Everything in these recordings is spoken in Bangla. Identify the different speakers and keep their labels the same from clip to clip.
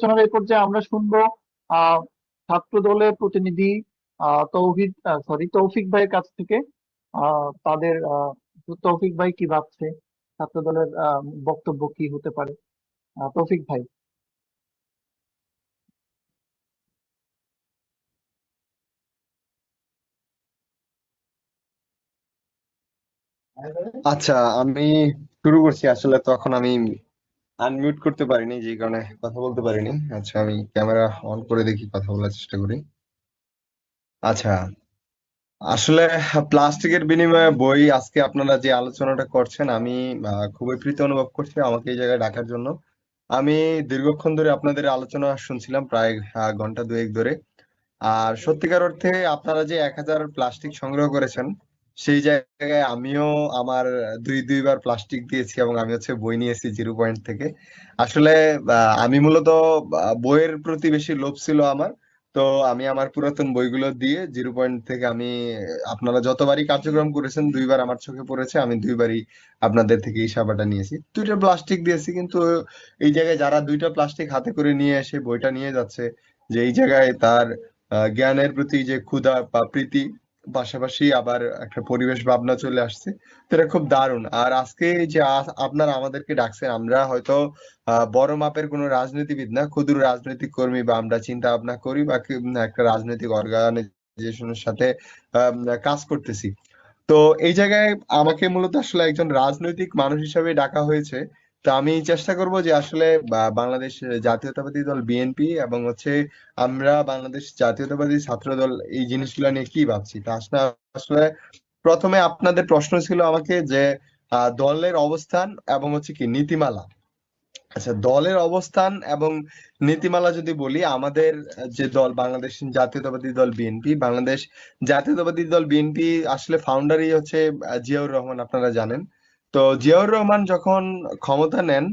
Speaker 1: আলোচনার এই পর্যায়ে আমরা শুনব ছাত্র দলের প্রতিনিধি তৌহিদ সরি তৌফিক ভাইয়ের কাছ থেকে তাদের তৌফিক ভাই কি ভাবছে? ছাত্র দলের বক্তব্য কি হতে পারে? তৌফিক ভাই।
Speaker 2: আচ্ছা আমি শুরু করছি আসলে, তখন আমি আনমিউট করতে পারিনি যে কারণে কথা বলতে পারিনি। আচ্ছা আমি ক্যামেরা অন করে দেখি, কথা বলার চেষ্টা করি। আচ্ছা আসলে প্লাস্টিকের বিনিময়ে বই, আজকে আপনারা যে আলোচনাটা করছেন, আমি খুবই প্রীত অনুভব করছি আমাকে এই জায়গায় ডাকার জন্য। আমি দীর্ঘক্ষণ ধরে আপনাদের আলোচনা শুনছিলাম, প্রায় ঘণ্টা দুয়েক ধরে। আর সত্যিকার অর্থে আপনারা যে এক হাজার প্লাস্টিক সংগ্রহ করেছেন সেই জায়গায় আমিও আমার দুই, দুইবার প্লাস্টিক দিয়েছি এবং আমি হচ্ছে বই নিয়েছি জিরো পয়েন্ট থেকে। আসলে আমি মূলত বইয়ের প্রতি বেশি লোভ ছিল আমার। তো আমি আমার পুরাতন বইগুলো দিয়ে জিরো পয়েন্ট থেকে আমি, আপনারা যতবারই কার্যক্রম করেছেন, দুইবার আমার চোখে পড়েছে, আমি দুইবারই আপনাদের থেকে এই সাবাটা নিয়েছি। দুইটা প্লাস্টিক দিয়েছি, কিন্তু এই জায়গায় যারা দুইটা প্লাস্টিক হাতে করে নিয়ে এসে বইটা নিয়ে যাচ্ছে, যে এই জায়গায় তার জ্ঞানের প্রতি যে ক্ষুধা বা প্রীতি পাশাপাশি আবার একটা পরিবেশ ভাবনা চলে আসছে এটা খুব দারুণ। আর আজকে যে আপনারা আমাদেরকে ডাকছেন, আমরা হয়তো বড় মাপের কোনো রাজনীতিবিদ না, ক্ষুদ্র রাজনৈতিক কর্মী বা আমরা চিন্তা ভাবনা করি বা একটা রাজনৈতিক অর্গানাইজেশনের সাথে কাজ করতেছি। তো এই জায়গায় আমাকে মূলত আসলে একজন রাজনৈতিক মানুষ হিসেবে ডাকা হয়েছে। তো আমি চেষ্টা করব যে আসলে বাংলাদেশ জাতীয়তাবাদী দল বিএনপি এবং হচ্ছে আমরা বাংলাদেশ জাতীয়তাবাদী ছাত্র দল এই জিনিসগুলো নিয়ে কি ভাবছি? তা আসলে প্রথমে আপনাদের প্রশ্ন ছিল আমাকে যে দলের অবস্থান এবং হচ্ছে কি নীতিমালা। আচ্ছা দলের অবস্থান এবং নীতিমালা যদি বলি, আমাদের যে দল বাংলাদেশ জাতীয়তাবাদী দল বিএনপি বাংলাদেশ জাতীয়তাবাদী দল বিএনপি আসলে ফাউন্ডারই হচ্ছে জিয়াউর রহমান, আপনারা জানেন। তো জিয়াউর রহমান যখন ক্ষমতা নেন,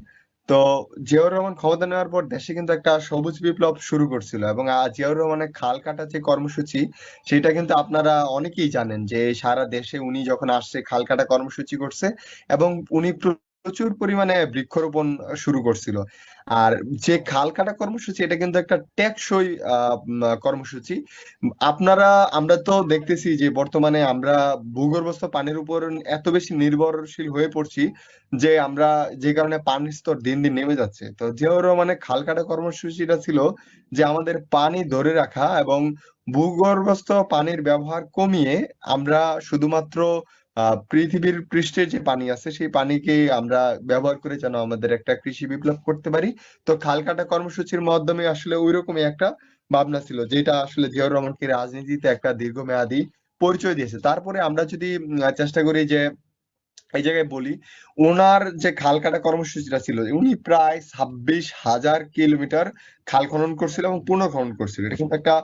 Speaker 2: তো জিয়াউর রহমান ক্ষমতা নেওয়ার পর দেশে কিন্তু একটা সবুজ বিপ্লব শুরু করছিল এবং জিয়াউর রহমানের খাল কাটা যে কর্মসূচি, সেটা কিন্তু আপনারা অনেকেই জানেন যে সারা দেশে উনি যখন আসছে, খাল কাটা কর্মসূচি করছে এবং উনি প্রচুর পরিমাণে বৃক্ষরোপণ শুরু করছিল। আর যে খাল কাটা কর্মসূচি, এটা কিন্তু একটা টেকসই কর্মসূচি। আপনারা, আমরা তো দেখতেছি যে বর্তমানে আমরা ভূগর্ভস্থ পানির উপর এত বেশি নির্ভরশীল হয়ে পড়ছি যে আমরা যে কারণে পানির স্তর দিন দিন নেমে যাচ্ছে। তো জিয়াউর মানে খাল কাটা কর্মসূচিটা ছিল যে আমাদের পানি ধরে রাখা এবং ভূগর্ভস্থ পানির ব্যবহার কমিয়ে আমরা শুধুমাত্র পৃথিবীর পৃষ্ঠে যে পানি আছে, সেই পানিকে আমরা ব্যবহার করে যেন আমাদের একটা কৃষি বিপ্লব করতে পারি। তো খাল কাটা কর্মসূচির মাধ্যমে আসলে ওইরকমই একটা ভাবনা ছিল, যেটা আসলে জিয়াউর রহমানকে রাজনীতিতে একটা দীর্ঘমেয়াদী পরিচয় দিয়েছে। তারপরে আমরা যদি চেষ্টা করি যে এই জায়গায় বলি, ওনার যে খাল কাটা কর্মসূচিটা ছিল, উনি প্রায় ছাব্বিশ হাজার কিলোমিটার খাল খনন করছিল এবং পুনঃখনন করছিল। এটা কিন্তু একটা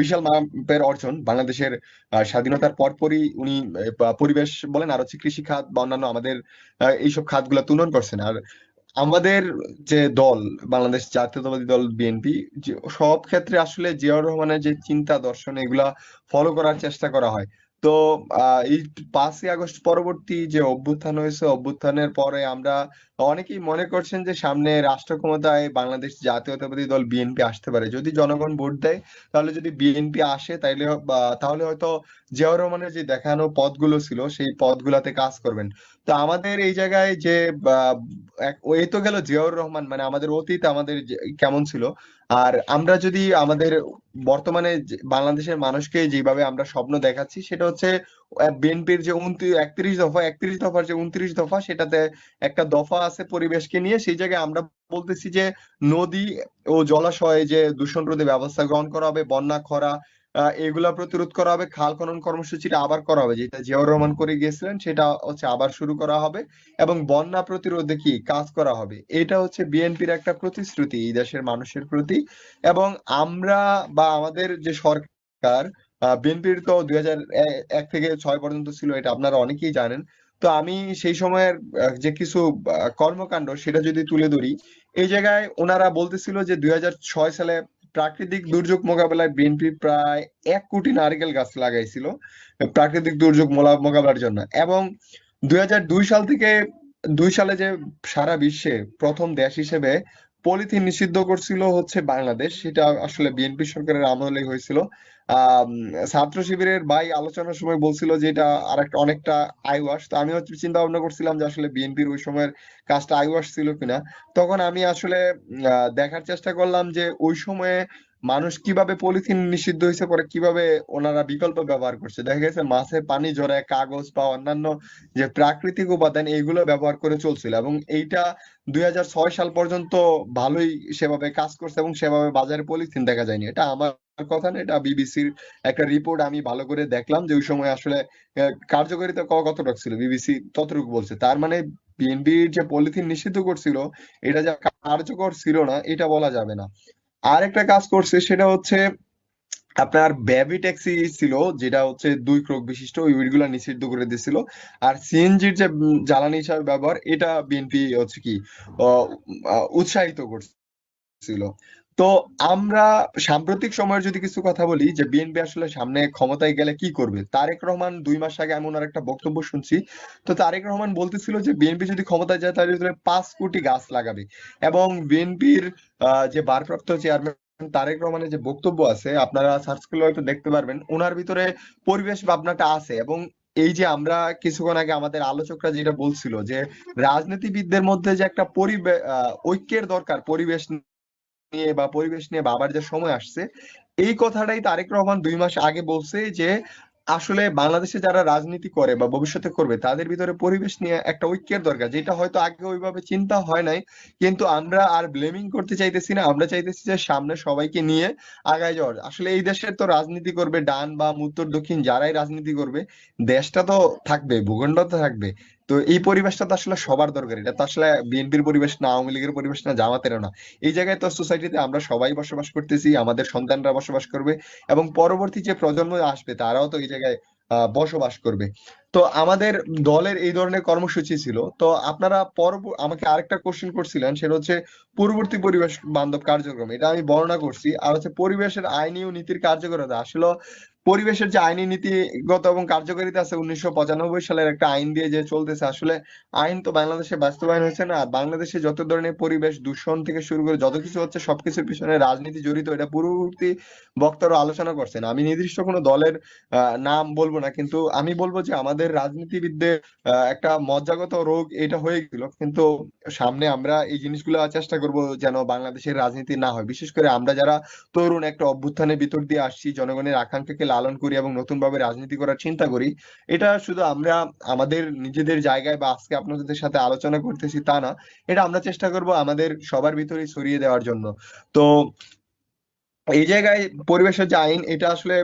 Speaker 2: বিশাল মাপের অর্জন। বাংলাদেশের স্বাধীনতার পরপরই উনি পরিবেশ বলেন আর হচ্ছে কৃষি খাত বা অন্যান্য আমাদের এইসব খাতগুলো তুলন করছেন। আর আমাদের যে দল, বাংলাদেশ জাতীয়তাবাদী দল, বিএনপি সব ক্ষেত্রে আসলে জিয়াউর রহমানের যে চিন্তা দর্শন এগুলা ফলো করার চেষ্টা করা হয়। তো আহ, এই পাঁচই আগস্ট পরবর্তী যে অভ্যুত্থান হয়েছে অভ্যুত্থানের পরে আমরা অনেকেই মনে করছেন যে সামনে রাষ্ট্র ক্ষমতায় বাংলাদেশ জাতীয়তাবাদী দল বিএনপি আসতে পারে। যদি জনগণ ভোট দেয় তাহলে যদি বিএনপি আসে তাইলে তাহলে হয়তো জিয়াউর রহমানের যে দেখানো পথগুলো ছিল সেই পথগুলাতে কাজ করবেন। তো আমাদের এই জায়গায় যে বা, এই তো গেল জিয়াউর রহমান মানে আমাদের অতীত আমাদের কেমন ছিল আর আমরা যদি আমাদের বর্তমানে বাংলাদেশের মানুষকে যেভাবে আমরা স্বপ্ন দেখাচ্ছি, সেটা হচ্ছে বিএনপির যে একত্রিশ দফা, একত্রিশ দফার যে উনত্রিশ দফা, সেটাতে একটা দফা আছে পরিবেশকে নিয়ে। সেই জায়গায় আমরা বলতেছি যে নদী ও জলাশয়ে যে দূষণ রোধে ব্যবস্থা গ্রহণ করা হবে, বন্যা, খরা এগুলা প্রতিরোধ করা হবে, খাল খনন কর্মসূচিটা আবার করা হবে। যেটা জিয়াউর রহমান করে গিয়েছিলেন, সেটা হচ্ছে আবার শুরু করা হবে এবং বন্যা প্রতিরোধে কি কাজ করা হবে? এটা হচ্ছে বিএনপির একটা প্রতিশ্রুতি, এই দেশের মানুষের প্রতি। এবং আমরা বা আমাদের যে সরকার বিএনপির তো দুই এক থেকে ছয় পর্যন্ত ছিল, এটা আপনারা অনেকেই জানেন। তো আমি সেই সময়ের যে কিছু কর্মকাণ্ড, সেটা যদি তুলে ধরি, এই জায়গায় ওনারা বলতেছিল যে দুই হাজার ছয় সালে প্রাকৃতিক দুর্যোগ মোকাবেলায় বিএনপি প্রায় এক কোটি নারকেল গাছ লাগাইছিল, প্রাকৃতিক দুর্যোগ মোকাবেলার জন্য। এবং দুই হাজার দুই সাল থেকে, দুই সালে যে সারা বিশ্বে প্রথম দেশ হিসেবে পলিথিন নিষিদ্ধ করছিল হচ্ছে বাংলাদেশ। সেটা আসলে বিএনপি সরকারের আমলে হয়েছিল। ছাত্র শিবিরের ভাই আলোচনার সময় বলছিল যে এটা আর একটা অনেকটা আইওয়াস তো আমি হচ্ছে চিন্তা ভাবনা করছিলাম যে আসলে বিএনপির ওই সময়ের কাজটা আইওয়াস ছিল কিনা। তখন আমি আসলে দেখার চেষ্টা করলাম যে ওই সময়ে মানুষ কীভাবে পলিথিন নিষিদ্ধ হয়েছে পরে কীভাবে ওনারা বিকল্প ব্যবহার করছে? দেখা গেছে মাছে পানি জড়ায় কাগজ বা অন্যান্য যে প্রাকৃতিক উপাদান, এইগুলো ব্যবহার করে চলছিল এবং এইটা দুই হাজার ছয় সাল পর্যন্ত ভালোই সেভাবে কাজ করছে এবং সেভাবে বাজারে পলিথিন দেখা যায়নি। এটা আমার কথা না, এটা বিবিসির একটা রিপোর্ট আমি ভালো করে দেখলাম যে ওই সময় আসলে কার্যকারিতা কতটুকু ছিল? বিবিসি ততটুকু বলছে। তার মানে বিএনপির যে পলিথিন নিষিদ্ধ করছিল, এটা যা কার্যকর ছিল না, এটা বলা যাবে না। আর একটা কাজ করছে, সেটা হচ্ছে আপনার ব্যাবি ট্যাক্সি ছিল, যেটা হচ্ছে দুই ক্রোক বিশিষ্ট, ওই গুলা নিষিদ্ধ করে দিয়েছিল। আর সিএনজির যে জ্বালানি হিসাবে ব্যবহার, এটা বিএনপি হচ্ছে কি উৎসাহিত করছিল। তো আমরা সাম্প্রতিক সময়ের যদি কিছু কথা বলি যে বিএনপি আসলে সামনে ক্ষমতায় গেলে কি করবে? তারেক রহমান দুই মাস আগে এমন আর একটা বক্তব্য শুনছি। তো তারেক রহমান বলতেছিল যে বিএনপি যদি ক্ষমতায় যায় তাহলে পাঁচ কোটি গাছ লাগাবে। এবং বিএনপির যে ভারপ্রাপ্ত চেয়ারম্যান তারেক রহমানের যে বক্তব্য আছে, আপনারা সার্চ করলে হয়তো দেখতে পারবেন ওনার ভিতরে পরিবেশ ভাবনাটা আছে। এবং এই যে আমরা কিছুক্ষণ আগে আমাদের আলোচকরা যেটা বলছিল যে রাজনীতিবিদদের মধ্যে যে একটা পরিবেশ ঐক্যের দরকার, পরিবেশ নিয়ে বা পরিবেশ নিয়ে ভাবার যে সময় আসছে, এই কথাটাই তারেক রহমান দুই মাস আগে বলছে যে, আসলে বাংলাদেশে যারা রাজনীতি করে বা ভবিষ্যতে করবে, তাদের ভিতরে পরিবেশ নিয়ে একটা ঐক্যের দরকার, যেটা হয়তো আগে ওইভাবে চিন্তা হয় নাই, কিন্তু আমরা আর ব্লেমিং করতে চাইতেছি না, আমরা চাইতেছি যে সামনে সবাইকে নিয়ে আগায় যাওয়ার। আসলে এই দেশের তো রাজনীতি করবে ডান বা উত্তর, দক্ষিণ, যারাই রাজনীতি করবে, দেশটা তো থাকবে ভূখণ্ড তো থাকবে। তো এই পরিবেশটা তো আসলে সবার দরকার। এটা তো আসলে বিএনপির পরিবেশ না, আওয়ামী লীগের পরিবেশ না জামাতেরও না। এই জায়গায় তো সোসাইটিতে আমরা সবাই বসবাস করতেছি, আমাদের সন্তানরা বসবাস করবে এবং পরবর্তী যে প্রজন্ম আসবে, তারাও তো এই জায়গায় বসবাস করবে। তো আমাদের দলের এই ধরনের কর্মসূচি ছিল। তো আপনারা পরব, আমাকে আরেকটা কোশ্চেন করছিলেন, সেটা হচ্ছে পূর্ববর্তী পরিবেশ বান্ধব কার্যক্রম। এটা আমি বর্ণনা করছি। আর হচ্ছে পরিবেশের আইনি ও নীতির কার্যকরতা। আসলে পরিবেশের যে আইনি নীতিগত এবং কার্যকারিতা আছে উনিশশো পঁচানব্বই সালের একটা আইন দিয়ে যে চলতেছে, আসলে আইন তো বাংলাদেশে বাস্তবায়ন হয়েছে না। বাংলাদেশে যত ধরনের পরিবেশ দূষণ থেকে শুরু করে যত কিছু হচ্ছে, সবকিছুর পিছনে রাজনীতি জড়িত, এটা পূর্ববর্তী বক্তারা আলোচনা করছেন। আমি নির্দিষ্ট কোনো দলের নাম বলব না, কিন্তু আমি বলব যে আমাদের রাজনীতিবিদদের একটা মজ্জাগত রোগ এটা হয়ে গেল। কিন্তু সামনে আমরা এই জিনিসগুলো চেষ্টা করব যেন বাংলাদেশের রাজনীতি না হয়। বিশেষ করে আমরা যারা তরুণ একটা অভ্যুত্থানের ভিতর দিয়ে আসছি, জনগণের আকাঙ্ক্ষাকে লালন করি এবং নতুন ভাবে রাজনীতি করার চিন্তা করি, এটা শুধু আমরা আমাদের নিজেদের জায়গায় বা আজকে আপনাদের সাথে আলোচনা করতেছি তা না, এটা আমরা চেষ্টা করব আমাদের সবার ভিতরেই ছড়িয়ে দেওয়ার জন্য। তো এই জায়গায় পরিবেশের যে আইন, এটা আসলে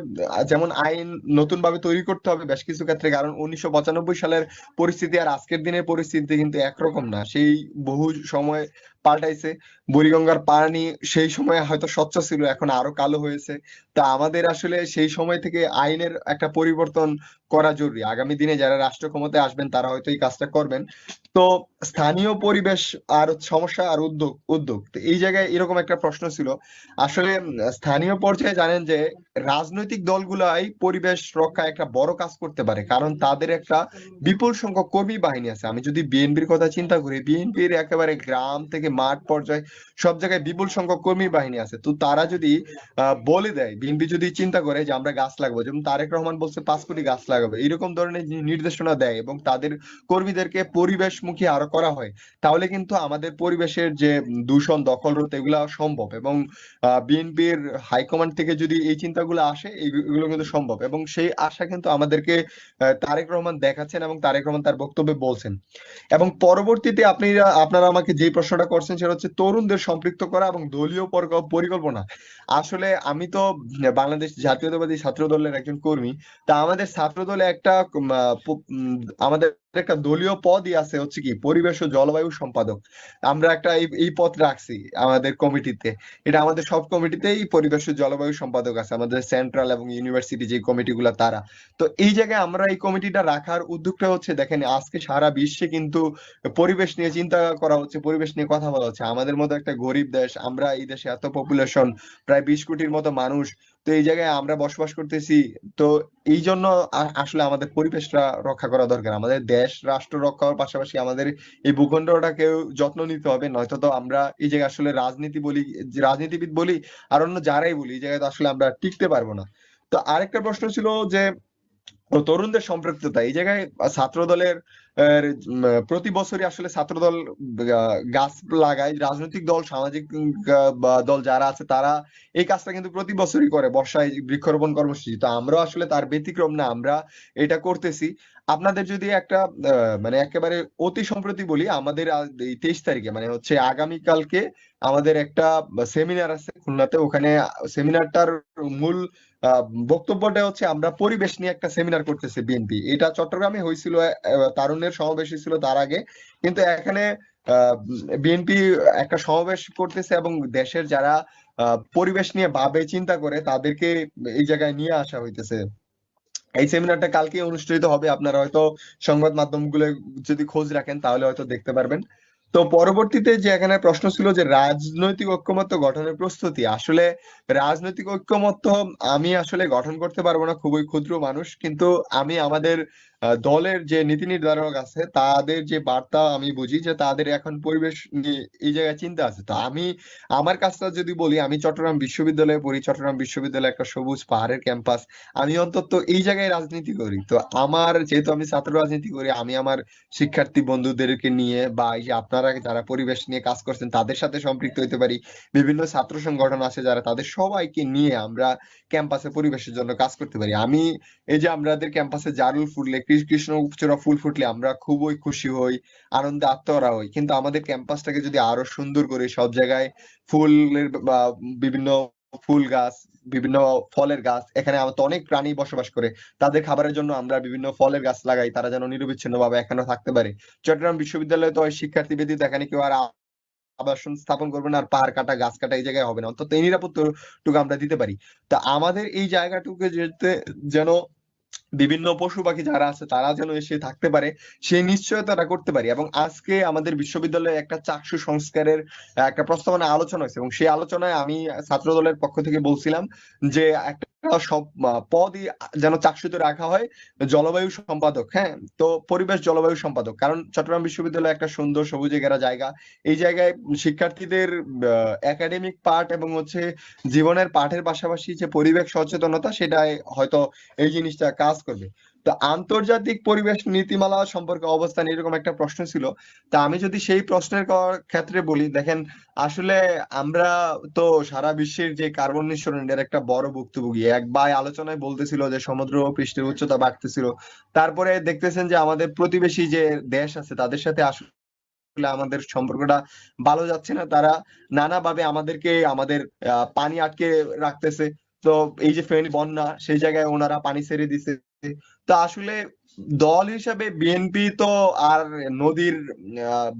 Speaker 2: যেমন আইন নতুন ভাবে তৈরি করতে হবে বেশ কিছু ক্ষেত্রে, কারণ উনিশশো পঁচানব্বই সালের পরিস্থিতি আর আজকের দিনের পরিস্থিতি কিন্তু একরকম না। সেই বহু সময় পাল্টাইছে। বুড়িগঙ্গার পানি সেই সময় হয়তো স্বচ্ছ ছিল, এখন আরও কালো হয়েছে। তা আমাদের আসলে সেই সময় থেকে আইনের একটা পরিবর্তন করা জরুরি। আগামী দিনে যারা রাষ্ট্র ক্ষমতায় আসবেন, তারা হয়তো এই কাজটা করবেন। তো স্থানীয় পরিবেশ আর সমস্যা আর উদ্যোগ উদ্যোগ এই জায়গায় এরকম একটা প্রশ্ন ছিল। আসলে স্থানীয় পর্যায়ে জানেন যে, রাজনৈতিক দলগুলাই পরিবেশ রক্ষায় একটা বড় কাজ করতে পারে। কারণ তাদের একটা বিপুল সংখ্যক কর্মী বাহিনী আছে। আমি যদি বিএনপির কথা চিন্তা করি, বিএনপির একেবারে গ্রাম থেকে মাঠ পর্যায়ে সব জায়গায় বিপুল সংখ্যক কর্মী বাহিনী আছে। তো তারা যদি বলে দেয় বিএনপি যদি চিন্তা করে যে আমরা গাছ লাগাবো, যেমন তারেক রহমান বলছে পাঁচ কোটি গাছ লাগাবে, এরকম ধরনের নির্দেশনা দেয় এবং তাদের কর্মীদেরকে পরিবেশমুখী আরও করা হয়, তাহলে কিন্তু আমাদের পরিবেশের যে দূষণ দখল রোধ এগুলা সম্ভব এবং বিএনপির হাইকমান্ড থেকে যদি এই চিন্তাগুলো আসে এগুলো কিন্তু সম্ভব এবং সেই আশা কিন্তু আমাদেরকে তারেক রহমান দেখাচ্ছেন এবং তারেক রহমান তার বক্তব্যে বলছেন। এবং পরবর্তীতে আপনি, আপনারা আমাকে যে প্রশ্নটা সেটা হচ্ছে তরুণদের সম্পৃক্ত করা এবং দলীয় পরিকল্পনা। আসলে আমি তো বাংলাদেশ জাতীয়তাবাদী ছাত্র দলের একজন কর্মী। তা আমাদের ছাত্র দলে একটা আমাদের একটা দলীয় পদই আছে হচ্ছে কি, পরিবেশ ও জলবায়ু সম্পাদক। আমরা একটা এই পদ রাখছি আমাদের কমিটিতে। এটা আমাদের সব কমিটিতেই পরিবেশ ও জলবায়ু সম্পাদক আছে, আমাদের সেন্ট্রাল এবং ইউনিভার্সিটি যে কমিটিগুলো তারা। তো এই জায়গায় আমরা এই কমিটিটা রাখার উদ্যোগটা হচ্ছে, দেখেন আজকে সারা বিশ্বে কিন্তু পরিবেশ নিয়ে চিন্তা করা হচ্ছে, পরিবেশ নিয়ে কথা বলা হচ্ছে। আমাদের মতো একটা গরিব দেশ, আমরা এই দেশে এত পপুলেশন প্রায় বিশ কোটির মতো মানুষ তো এই জায়গায় আমরা বসবাস করতেছি। তো এই জন্য আসলে আমাদের পরিবেশটা রক্ষা করা দরকার। আমাদের দেশ, রাষ্ট্র রক্ষার পাশাপাশি আমাদের এই ভূখণ্ডটাকেও যত্ন নিতে হবে। নয়তো তো আমরা এই জায়গায় আসলে রাজনীতি বলি রাজনীতিবিদ বলি, আর অন্য যারাই বলি, এই জায়গায় তো আসলে আমরা টিকতে পারব না। তো আরেকটা প্রশ্ন ছিল যে তরুণদের সম্পৃক্ততা, এই জায়গায় ছাত্র দলের প্রতি বছরই আসলে ছাত্র দল গাছ লাগায়, রাজনৈতিক দল, সামাজিক দল যারা আছে তারা এই কাজটা কিন্তু প্রতি বছরই করে বর্ষায় বৃক্ষরোপণ কর্মসূচি। তো আমরাও আসলে তার ব্যতিক্রম না, আমরা এটা করতেছি। আপনাদের যদি একটা মানে একেবারে অতি সম্প্রতি বলি, আমাদের এই তেইশ তারিখে মানে হচ্ছে আগামীকালকে আমাদের একটা সেমিনার আছে খুলনাতে, ওখানে সেমিনারটার মূল বক্তব্যটা হচ্ছে, আমরা পরিবেশ নিয়ে একটা সেমিনার করতেছে বিএনপি এটা চট্টগ্রামে হয়েছিল তারুণ্যের সমাবেশ হয়েছিল তার আগে। কিন্তু এখানে বিএনপি একটা সমাবেশ করতেছে এবং দেশের যারা পরিবেশ নিয়ে ভাবে, চিন্তা করে, তাদেরকে এই জায়গায় নিয়ে আসা হইতেছে। এই সেমিনারটা কালকে অনুষ্ঠিত হবে, আপনারা হয়তো সংবাদ মাধ্যমগুলো যদি খোঁজ রাখেন, তাহলে হয়তো দেখতে পারবেন। তো পরবর্তীতে যে এখানে প্রশ্ন ছিল যে রাজনৈতিক ঐক্যমত্য গঠনের প্রস্তুতি, আসলে রাজনৈতিক ঐক্যমত্য আমি আসলে গঠন করতে পারব না, খুবই ক্ষুদ্র মানুষ, কিন্তু আমি আমাদের দলের যে নীতি নির্ধারক আছে, তাদের যে বার্তা আমি বুঝি যে তাদের এখন পরিবেশ নিয়ে এই জায়গায় চিন্তা আছে। তো আমি, আমার কাজটা যদি বলি, আমি চট্টগ্রাম বিশ্ববিদ্যালয়ে পড়ি, চট্টগ্রাম বিশ্ববিদ্যালয়ে একটা সবুজ পাহাড়ের ক্যাম্পাস। আমি অন্তত এই জায়গায় রাজনীতি করি। তো আমার, যেহেতু আমি ছাত্র রাজনীতি করি, আমি আমার শিক্ষার্থী বন্ধুদেরকে নিয়ে বা এই যে আপনারা যারা পরিবেশ নিয়ে কাজ করছেন, তাদের সাথে সম্পৃক্ত হতে পারি। বিভিন্ন ছাত্র সংগঠন আছে যারা তাদের সবাইকে নিয়ে আমরা ক্যাম্পাসে পরিবেশের জন্য কাজ করতে পারি। আমি, এই যে আমাদের ক্যাম্পাসে জারুল ফুটলে কৃষ্ণ কৃষ্ণচূড়া ফুল ফুটলে আমরা খুবই খুশি হই, আনন্দে আত্মহারা হই। কিন্তু আমাদের ক্যাম্পাসটাকে যদি আরও সুন্দর করে সব জায়গায় ফুলের বা বিভিন্ন ফুল গাছ, বিভিন্ন ফলের গাছ, এখানে তো অনেক প্রাণী বসবাস করে, তাদের খাবারের জন্য আমরা বিভিন্ন ফলের গাছ লাগাই, তারা যেন নিরবিচ্ছিন্ন ভাবে এখানে থাকতে পারে। চট্টগ্রাম বিশ্ববিদ্যালয়ে তো শিক্ষার্থী ব্যতীত এখানে কেউ আর আবাসন স্থাপন করবে না, আর পাহাড় কাটা, গাছ কাটা এই জায়গায় হবে না। অন্তত এই নিরাপত্তাটুকু আমরা দিতে পারি। তা আমাদের এই জায়গাটুকু যেতে যেন বিভিন্ন পশু পাখি যারা আছে, তারা যেন এসে থাকতে পারে, সেই নিশ্চয়তাটা করতে পারি। এবং আজকে আমাদের বিশ্ববিদ্যালয়ে একটা চাকসু সংস্কারের একটা প্রস্তাবনা আলোচনা হয়েছে। এবং সেই আলোচনায় আমি ছাত্র দলের পক্ষ থেকে বলছিলাম যে একটা সব পদই যেন চাকসুতে রাখা হয়, জলবায়ু সম্পাদক হ্যাঁ? তো পরিবেশ জলবায়ু সম্পাদক, কারণ চট্টগ্রাম বিশ্ববিদ্যালয় একটা সুন্দর সবুজে ঘেরা জায়গা। এই জায়গায় শিক্ষার্থীদের একাডেমিক পার্ট এবং হচ্ছে জীবনের পাঠের পাশাপাশি যে পরিবেশ সচেতনতা সেটাই হয়তো এই জিনিসটা কাজ করবে। তো আন্তর্জাতিক পরিবেশ নীতিমালা সম্পর্কে অবস্থান এরকম একটা প্রশ্ন ছিল। তা আমি যদি সেই প্রশ্নের ক্ষেত্রে বলি, দেখেন, আসলে আমরা তো সারা বিশ্বের যে কার্বন নিঃসরণ এর একটা বড় ভুক্তভোগী, এক ভাই আলোচনায় বলতেছিল যে সমুদ্র পৃষ্ঠের উচ্চতা বাড়তেছিল। তারপরে দেখতেছেন যে আমাদের প্রতিবেশী যে দেশ আছে, তাদের সাথে আসলে আমাদের সম্পর্কটা ভালো যাচ্ছে না। তারা নানাভাবে আমাদেরকে, আমাদের পানি আটকে রাখতেছে। তো এই যে বন্যা, সেই জায়গায় ওনারা পানি ছেড়ে দিছে। তো আসলে দল হিসাবে বিএনপি তো আর নদীর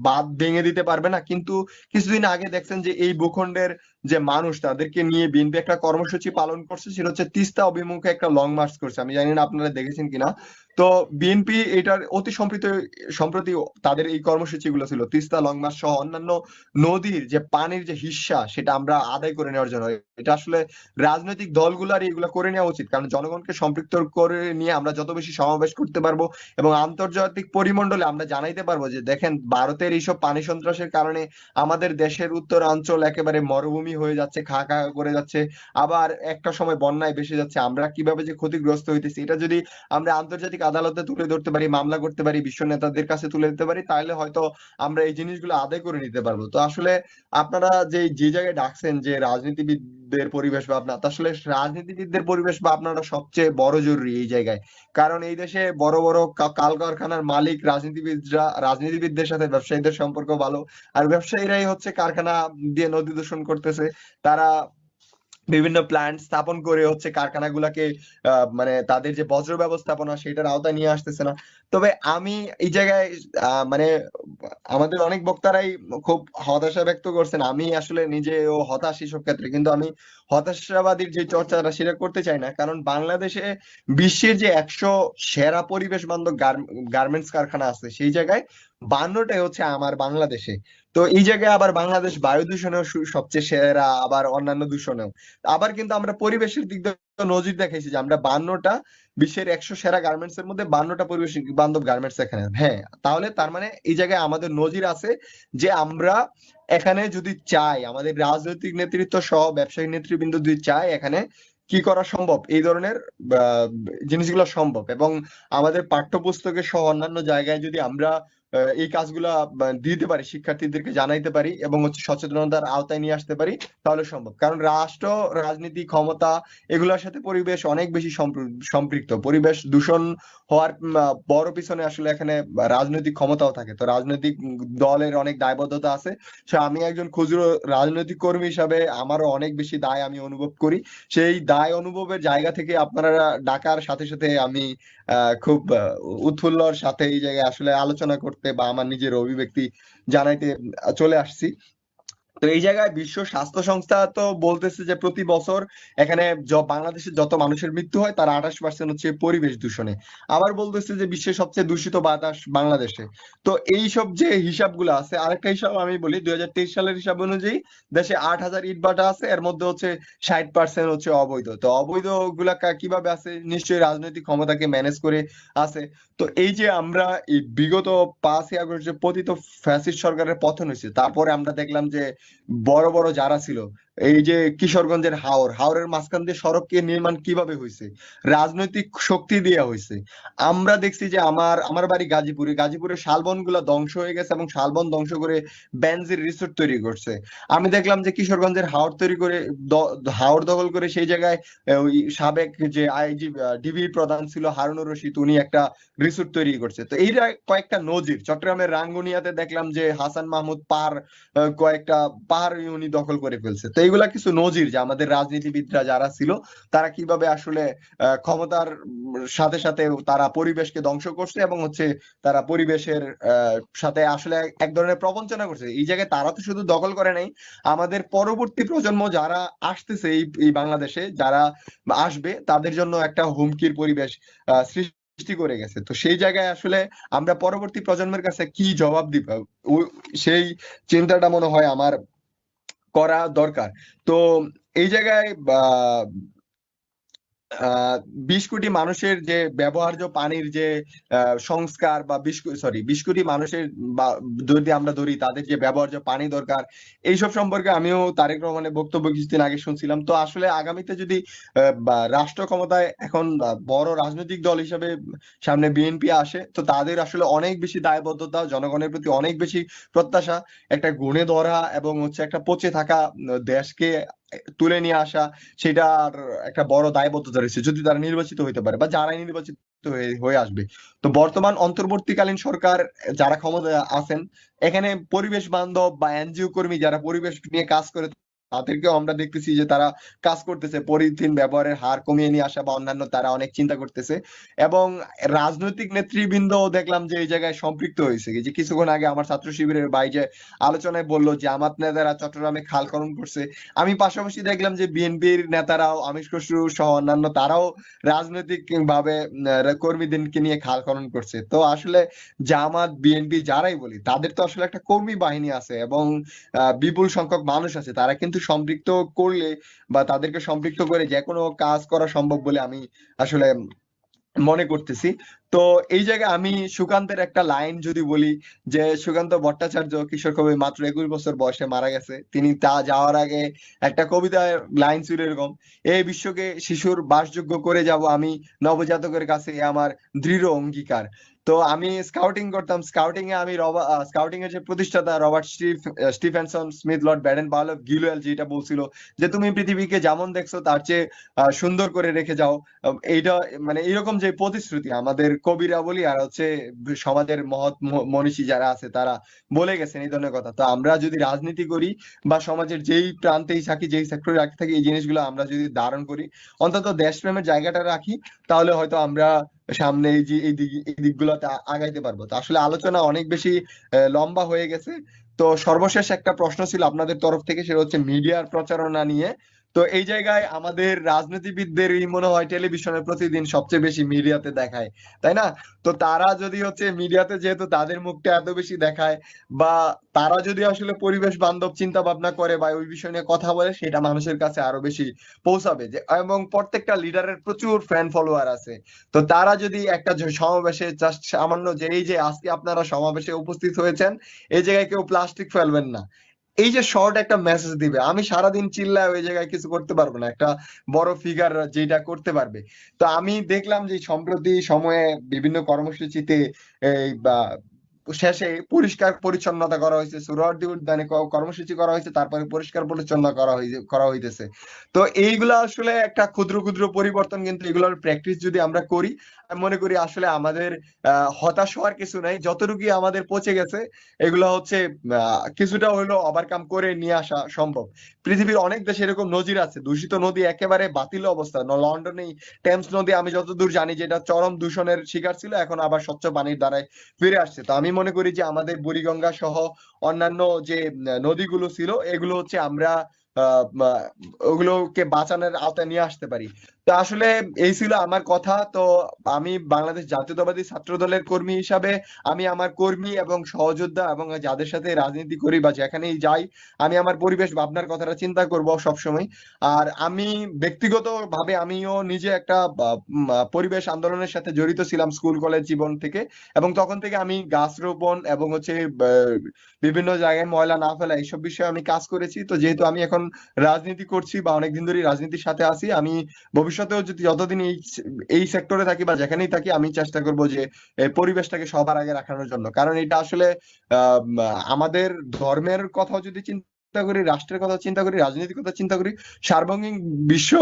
Speaker 2: বাঁধ ভেঙে দিতে পারবে না। কিন্তু কিছুদিন আগে দেখছেন যে এই ভূখণ্ডের যে মানুষ তাদেরকে নিয়ে বিএনপি একটা কর্মসূচি পালন করছে, সেটা হচ্ছে তিস্তা অভিমুখে একটা লং মার্চ করছে। আমি জানি না আপনারা দেখেছেন কিনা। তো বিএনপি এটার অতি সম্প্রতি সম্প্রতি তাদের এই কর্মসূচিগুলো ছিল, তিস্তা লং মার্চ সহ অন্যান্য নদীর যে পানির যে হিস্সা, সেটা আমরা আদায় করে নেওয়ার জন্য। এটা আসলে রাজনৈতিক দলগুলার এগুলো করে নেওয়া উচিত। কারণ জনগণকে সম্পৃক্ত করে নিয়ে আমরা যত বেশি সমাবেশ করতে পারব এবং আন্তর্জাতিক পরিমণ্ডলে আমরা জানাইতে পারব যে, দেখেন, ভারতের এইসব পানি সন্ত্রাসের কারণে আমাদের দেশের উত্তরাঞ্চল একেবারে মরুভূমি হয়ে যাচ্ছে, খা খা করে যাচ্ছে। আবার একটা সময় বন্যায় ভেসে যাচ্ছে। আমরা কীভাবে যে ক্ষতিগ্রস্ত হইতেছি, এটা যদি আমরা আন্তর্জাতিক আদালতে তুলে ধরতে পারি, মামলা করতে পারি, বিশ্ব নেতাদের কাছে তুলে দিতে পারি, তাহলে হয়তো আমরা এই জিনিসগুলো আদায় করে নিতে পারব। তো আসলে আপনারা যে যে জায়গায় ডাকছেন যে রাজনীতিবিদদের পরিবেশ বা আপনার আসলে রাজনীতিবিদদের পরিবেশ বা আপনারা সবচেয়ে বড় জরুরি এই জায়গায়। কারণ এই দেশে বড় বড় কা- কলকারখানার মালিক রাজনীতিবিদরা, রাজনীতিবিদদের সাথে ব্যবসায়ীদের সম্পর্ক ভালো। আর ব্যবসায়ীরাই হচ্ছে কারখানা দিয়ে নদী দূষণ করতেছে। তারা বিভিন্ন প্ল্যান্ট স্থাপন করে হচ্ছে কারখানাগুলাকে মানে তাদের যে বজ্র ব্যবস্থাপনা সেটার আওতায় নিয়ে আসতেছে না। তবে আমি এই জায়গায় মানে আমাদের অনেক বক্তারাই খুব হতাশা ব্যক্ত করছেন। আমি আসলে নিজেও হতাশ এসব ক্ষেত্রে। কিন্তু আমি হতাশাবাদীর যে চর্চাটা সেটা করতে চাই না। কারণ বাংলাদেশে বিশ্বের যে একশো সেরা পরিবেশ বান্ধব গার্মেন্টস কারখানা আছে, সেই জায়গায় বান্নটাই হচ্ছে আমার বাংলাদেশে। তো এই জায়গায় আবার বাংলাদেশ বায়ু দূষণেও সবচেয়ে সেরা, আবার অন্যান্য দূষণেও। আবার কিন্তু আমরা পরিবেশের দিক দিয়ে নজির দেখাইছি যে আমরা বান্নটা বিশ্বের একশো সেরা গার্মেন্টস এর মধ্যে বান্নটা পরিবেশ বান্ধব গার্মেন্টস এখানে। হ্যাঁ তাহলে তার মানে এই জায়গায় আমাদের নজির আছে যে আমরা এখানে যদি চাই, আমাদের রাজনৈতিক নেতৃত্ব সহ ব্যবসায়িক নেতৃবৃন্দ যদি চায় এখানে কি করা সম্ভব? এই ধরনের জিনিসগুলো সম্ভব। এবং আমাদের পাঠ্যপুস্তকে সহ অন্যান্য জায়গায় যদি আমরা এই কাজগুলা দিতে পারি, শিক্ষার্থীদেরকে জানাইতে পারি এবং হচ্ছে সচেতনতার আওতায় নিয়ে আসতে পারি, তাহলে সম্ভব। কারণ রাষ্ট্র, রাজনীতি, ক্ষমতা, এগুলোর সাথে পরিবেশ অনেক বেশি সম্পৃক্ত। পরিবেশ দূষণ হওয়ার বড় পিছনে আসলে এখানে রাজনৈতিক ক্ষমতাও থাকে। তো রাজনৈতিক দলের অনেক দায়বদ্ধতা আছে। সো আমি একজন খুচরো রাজনৈতিক কর্মী হিসাবে আমারও অনেক বেশি দায় আমি অনুভব করি। সেই দায় অনুভবের জায়গা থেকে আপনারা ডাকার সাথে সাথে আমি খুব উৎফুল্লর সাথে এই জায়গায় আসলে আলোচনা করতে বা আমার নিজের অভিব্যক্তি জানাইতে চলে আসছি। তো এই জায়গায় বিশ্ব স্বাস্থ্য সংস্থা তো বলতেছে যে প্রতি বছর এখানে বাংলাদেশে যত মানুষের মৃত্যু হয় তার আঠাশ পার্সেন্ট হচ্ছে পরিবেশ দূষণে। আবার বলতেছে যে বিশ্বের সবচেয়ে দূষিত বাতাস বাংলাদেশে। তো এই সব যে হিসাবগুলো আছে, আরেকটা হিসাব আমি বলি, দুই হাজার তেইশ সালের হিসাব অনুযায়ী দেশে আট হাজার ইট ভাটা আছে, এর মধ্যে হচ্ছে ষাট পার্সেন্ট হচ্ছে অবৈধ। তো অবৈধগুলা কীভাবে আছে? নিশ্চয়ই রাজনৈতিক ক্ষমতাকে ম্যানেজ করে আছে। তো এই যে আমরা এই বিগত পাঁচ আগস্ট যে পতিত ফ্যাসিস্ট সরকারের পতন হয়েছে, তারপরে আমরা দেখলাম যে বড় বড় যারা ছিল এই যে কিশোরগঞ্জের হাওর, হাওরের মাঝখান দিয়ে সড়ককে নির্মাণ কীভাবে হয়েছে রাজনৈতিক শক্তি দিয়ে হয়েছে আমরা দেখছি যে আমার আমার বাড়ি গাজীপুরে গাজীপুরের শালবনগুলা ধ্বংস হয়ে গেছে এবং শালবন ধ্বংস করে বেনজির রিসোর্ট তৈরি করছে। আমি দেখলাম যে কিশোরগঞ্জের হাওর তৈরি করে হাওর দখল করে সেই জায়গায় ওই সাবেক যে আইজি ডিবি প্রধান ছিল হারুনুর রশিদ, উনি একটা রিসোর্ট তৈরি করছে। তো এই কয়েকটা নজির। চট্টগ্রামের রাঙ্গুনিয়াতে দেখলাম যে হাসান মাহমুদ পার কয়েকটা পাহাড় উনি দখল করে ফেলছে। তো এইগুলা কিছু নজির যে আমাদের রাজনীতিবিদরা যারা ছিল তারা কীভাবে আসলে ক্ষমতার সাথে সাথে তারা পরিবেশকে ধ্বংস করছে এবং হচ্ছে তারা পরিবেশের সাথে আসলে এক ধরনের প্রবঞ্চনা করছে। এই জায়গায় তারা তো শুধু দখল করে নাই আমাদের পরবর্তী প্রজন্ম যারা আসতেছে এই বাংলাদেশে যারা আসবে তাদের জন্য একটা হুমকির পরিবেশ আহ, সৃষ্টি করে গেছে। তো সেই জায়গায় আসলে আমরা পরবর্তী প্রজন্মের কাছে কি জবাব দিব? সেই চিন্তাটা মনে হয় আমার করা দরকার। তো এই জায়গায় আহ আহ বিশ কোটি মানুষের যে ব্যবহার্য পানির যে সংস্কার বা বিশ সরি বিশ কোটি মানুষের বা, যদি আমরা ধরি তাদের যে ব্যবহার্য পানি দরকার, এইসব সম্পর্কে আমিও তারেক রহমানের বক্তব্য কিছুদিন আগে শুনছিলাম। তো আসলে আগামীতে যদি রাষ্ট্র ক্ষমতায় এখন বড় রাজনৈতিক দল হিসেবে সামনে বিএনপি আসে, তো তাদের আসলে অনেক বেশি দায়বদ্ধতা, জনগণের প্রতি অনেক বেশি প্রত্যাশা, একটা গুণে ধরা এবং হচ্ছে একটা পচে থাকা দেশকে তুলে নিয়ে আসা সেটার একটা বড় দায়বদ্ধতা রয়েছে। যদি তারা নির্বাচিত হইতে পারে বা যারাই নির্বাচিত হয়ে আসবে। তো বর্তমান অন্তর্বর্তীকালীন সরকার যারা ক্ষমতায় আছেন, এখানে পরিবেশ বান্ধব বা এনজিও কর্মী যারা পরিবেশ নিয়ে কাজ করে তাদেরকেও আমরা দেখতেছি যে তারা কাজ করতেছে, পলিথিন ব্যবহারের হার কমিয়ে নিয়ে আসা বা অন্যান্য তারা অনেক চিন্তা করতেছে। এবং রাজনৈতিক নেতৃবৃন্দ দেখলাম যে এই জায়গায় সম্পৃক্ত হয়েছে। যে কিছুক্ষণ আগে আমার ছাত্র শিবিরের ভাই যে আলোচনায় বলল যে আমার নেতারা চট্টগ্রামে খাল খনন করছে, আমি পাশাপাশি দেখলাম যে বিএনপির নেতারাও আমিষ খসরু সহ অন্যান্য তারাও রাজনৈতিক ভাবে কর্মীদেরকে নিয়ে খাল খনন করছে। তো আসলে জামাত, বিএনপি যারাই বলি, তাদের তো আসলে একটা কর্মী বাহিনী আছে এবং বিপুল সংখ্যক মানুষ আছে। তারা কিন্তু সম্পৃক্ত করলে বা তাদেরকে সম্পৃক্ত করে যে কোনো কাজ করা সম্ভব বলে আমি আসলে মনে করতেছি। তো এই জায়গায় আমি সুকান্তের একটা লাইন যদি বলি যে, সুকান্ত ভট্টাচার্য কিশোর কবি মাত্র একুশ বছর বয়সে মারা গেছে। তিনি তা যাওয়ার আগে একটা কবিতায় লাইন ছিল এরকম এই বিশ্বকে শিশুর বাসযোগ্য করে যাব আমি নবজাতকের কাছে আমার দৃঢ় অঙ্গীকার। তো আমি স্কাউটিং করতাম। স্কাউটিং এ আমি স্কাউটিং এর যে প্রতিষ্ঠাতা Robert Stephenson, Smith Lord Baden Powell Gilwell যেটা বলছিল যে, তুমি পৃথিবীকে যেমন দেখছ, তার চেয়ে সুন্দর করে রেখে যাও। এইটা মানে এরকম যে প্রতিশ্রুতি আমাদের কবিরা বলি আর হচ্ছে সমাজের মহৎ মনীষী যারা আছে, তারা বলে গেছেন এই ধরনের কথা। তো আমরা যদি রাজনীতি করি বা সমাজের যেই প্রান্তেই থাকি, যেই সেক্টরে রাখি থাকি, এই জিনিসগুলো আমরা যদি ধারণ করি, অন্তত দেশপ্রেমের জায়গাটা রাখি, তাহলে হয়তো আমরা সামনে এই যে এই দিক, এই দিকগুলোতে আগাইতে পারব। তো আসলে আলোচনা অনেক বেশি লম্বা হয়ে গেছে। তো সর্বশেষ একটা প্রশ্ন ছিল আপনাদের তরফ থেকে, সেটা হচ্ছে মিডিয়ার প্রচারণা নিয়ে। তো এই জায়গায় আমাদের রাজনীতিবিদদেরই মনে হয় টেলিভিশনে প্রতিদিন সবচেয়ে বেশি মিডিয়াতে দেখায়, তাই না? তো তারা যদি হচ্ছে মিডিয়াতে যেহেতু তাদের মুখটা এত বেশি দেখায় বা তারা যদি আসলে পরিবেশ বান্ধব চিন্তা ভাবনা করে বা ওই বিষয় নিয়ে কথা বলে, সেটা মানুষের কাছে আরও বেশি পৌঁছাবে যে, এবং প্রত্যেকটা লিডারের প্রচুর ফ্যান ফলোয়ার আছে। তো তারা যদি একটা সমাবেশে জাস্ট সামান্য যে এই যে আজকে আপনারা সমাবেশে উপস্থিত হয়েছেন, এই জায়গায় কেউ প্লাস্টিক ফেলবেন না। এই যে শর্ট একটা মেসেজ দিবে, আমি সারাদিন চিল্লায় ওই জায়গায় কিছু করতে পারব না, একটা বড় ফিগার যেটা করতে পারবে। তো আমি দেখলাম যে সম্প্রতি সময়ে বিভিন্ন কর্মসূচিতে এই বা শেষে পরিষ্কার পরিচ্ছন্নতা করা হয়েছে সুরহদ্দি উদ্যানে কর্মসূচি করা হয়েছে, তারপরে পরিষ্কার পরিচ্ছন্ন করা হয়েছে করা হইতেছে। তো এইগুলা আসলে একটা ক্ষুদ্র ক্ষুদ্র পরিবর্তন কিন্তু এগুলোর প্র্যাকটিস যদি আমরা করি মনে করি আসলে আমাদের হতাশ হওয়ার কিছু নাই। যতটুকুই আমাদের পচে গেছে, এগুলো হচ্ছে কিছুটা হলেও ওভারকাম করে নিয়ে আসা সম্ভব। পৃথিবীর অনেক দেশে এরকম নজির আছে। দূষিত নদী একেবারে বাতিল অবস্থা। লন্ডনে টেমস নদী আমি যতদূর জানি যেটা চরম দূষণের শিকার ছিল, এখন আবার স্বচ্ছ পানির দ্বারাই ফিরে আসছে। তো আমি মনে করি যে আমাদের বুড়িগঙ্গা সহ অন্যান্য যে নদীগুলো ছিল, এগুলো হচ্ছে আমরা ওগুলোকে বাঁচানোর আওতায় নিয়ে আসতে পারি। তো আসলে এই ছিল আমার কথা। তো আমি বাংলাদেশ জাতীয়তাবাদী ছাত্র দলের কর্মী হিসাবে আমি আমার কর্মী এবং সহযোদ্ধা এবং যাদের সাথে রাজনীতি করি বা যেখানেই যাই, আমি আমার পরিবেশ ভাবনার কথাটা চিন্তা করব সবসময়। আর আমি ব্যক্তিগতভাবে আমিও নিজে একটা পরিবেশ আন্দোলনের সাথে জড়িত ছিলাম স্কুল, কলেজ জীবন থেকে। এবং তখন থেকে আমি গাছ রোপণ এবং হচ্ছে বিভিন্ন জায়গায় ময়লা না ফেলা এইসব বিষয়ে আমি কাজ করেছি। তো যেহেতু আমি এখন রাজনীতি করছি বা অনেকদিন ধরেই রাজনীতির সাথে আছি, আমি ভবিষ্যতেও যদি যতদিন এই এই সেক্টরে থাকি বা যেখানেই থাকি, আমি চেষ্টা করব যে পরিবেশটাকে সবার আগে রাখানোর জন্য। কারণ এটা আসলে আমাদের ধর্মের কথাও যদি চিন্তা করি, রাষ্ট্রের কথা চিন্তা করি রাজনীতির কথা চিন্তা করি সার্বজনীন বিশ্ব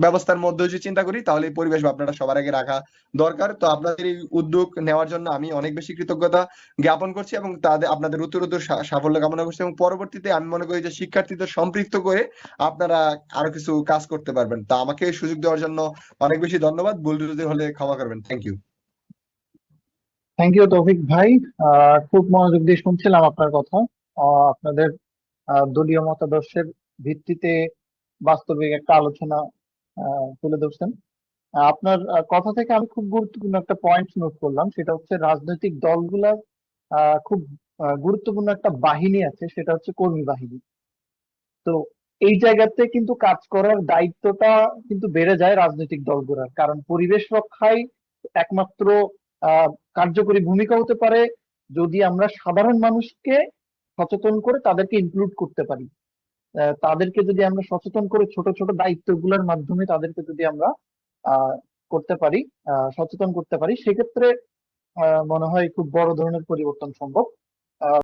Speaker 2: ব্যবস্থার মধ্যে যদি চিন্তা করি, তাহলে এই পরিবেশ ভাবনাটা সবার আগে রাখা দরকার। তো আপনাদের এই উদ্যোগ নেওয়ার জন্য আমি অনেক বেশি কৃতজ্ঞতা জ্ঞাপন করছি এবং তাদের, আপনাদের উত্তরোত্তর সা- সাফল্য কামনা করছি এবং পরবর্তীতে আমি মনে করি যে শিক্ষার্থীদের সম্পৃক্ত করে আপনারা আরও কিছু কাজ করতে পারবেন। তা আমাকে সুযোগ দেওয়ার জন্য অনেক বেশি ধন্যবাদ। ভুল হলে ক্ষমা করবেন। থ্যাংক ইউ
Speaker 1: থ্যাংক ইউ তৌফিক ভাই। খুব মনোযোগ দিয়ে শুনছিলাম আপনার কথা। আপনাদের দলীয় মতাদর্শের ভিত্তিতে বাস্তবিক একটা আলোচনা তুলে ধরছেন। আপনার কথা থেকে আমি খুব গুরুত্বপূর্ণ একটা পয়েন্ট নোট করলাম, সেটা হচ্ছে রাজনৈতিক দলগুলার খুব গুরুত্বপূর্ণ একটা বাহিনী আছে, সেটা হচ্ছে কর্মী বাহিনী। তো এই জায়গাতে কিন্তু কাজ করার দায়িত্বটা কিন্তু বেড়ে যায় রাজনৈতিক দলগুলোর, কারণ পরিবেশ রক্ষায় একমাত্র কার্যকরী ভূমিকা হতে পারে যদি আমরা সাধারণ মানুষকে সচেতন করে তাদেরকে ইনক্লুড করতে পারি। তাদেরকে যদি আমরা সচেতন করে ছোট ছোট দায়িত্বগুলোর মাধ্যমে তাদেরকে যদি আমরা করতে পারি সচেতন করতে পারি, সেক্ষেত্রে মনে হয় খুব বড় ধরনের পরিবর্তন সম্ভব।